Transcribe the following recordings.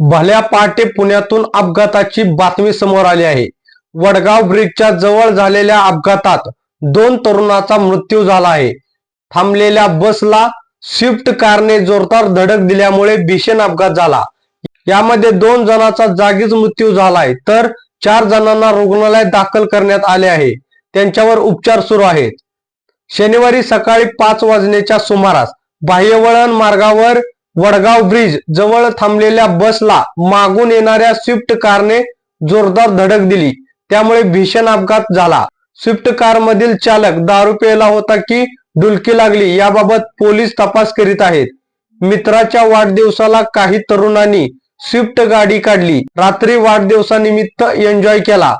भल्या पहाटे पुण्यातून अपघाताची बातमी समोर आली आहे. वडगाव ब्रिजच्या जवळ झालेल्या अपघातात दोन तरुणाचा मृत्यू झाला आहे. थांबलेल्या बसला स्विफ्ट कारने जोरदार धडक दिल्यामुळे भीषण अपघात झाला. यामध्ये दोन जणांचा जागीच मृत्यू झालाय. तर चार जणांना रुग्णालयात दाखल करण्यात आले आहे. त्यांच्यावर उपचार सुरू आहेत. शनिवारी सकाळी पाच वाजण्याच्या सुमारास बाह्यवळण मार्गावर वडगाव ब्रिज जवळ थांबलेल्या बसला मागून येणाऱ्या स्विफ्ट कारने जोरदार धडक दिली. त्यामुळे भीषण अपघात झाला. स्विफ्ट कार मधील चालक दारू प्यायला होता की डुलकी लागली याबाबत पोलीस तपास करीत आहेत. मित्राच्या वाढदिवसाला काही तरुणांनी स्विफ्ट गाडी काढली. रात्री वाढदिवसानिमित्त एन्जॉय केला.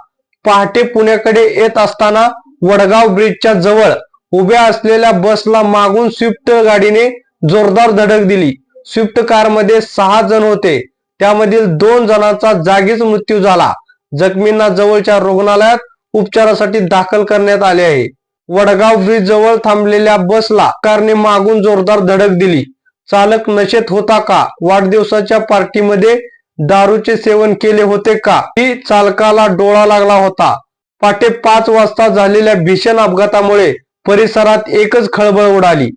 पहाटे पुण्याकडे येत असताना वडगाव ब्रिजच्या जवळ उभ्या असलेल्या बसला मागून स्विफ्ट गाडीने जोरदार धडक दिली. स्विफ्ट कारमध्ये सहा जण होते. त्यामधील दोन जणांचा जागीच मृत्यू झाला. जखमींना जवळच्या रुग्णालयात उपचारासाठी दाखल करण्यात आले आहे. वडगाव ब्रिज जवळ थांबलेल्या बसला कारने मागून जोरदार धडक दिली. चालक नशेत होता का? वाढदिवसाच्या पार्टीमध्ये दारूचे सेवन केले होते का? ही चालकाला डोळा लागला होता? पाटे पाच वाजता झालेल्या भीषण अपघातामुळे परिसरात एकच खळबळ उडाली.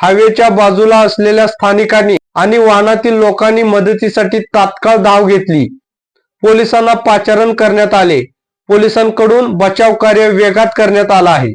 हायवेच्या बाजूला असलेल्या स्थानिकांनी आणि वाहनातील लोकांनी मदतीसाठी तात्काळ धाव घेतली. पोलिसांना पाचारण करण्यात आले. पोलिसांकडून बचाव कार्य वेगात करण्यात आलं आहे.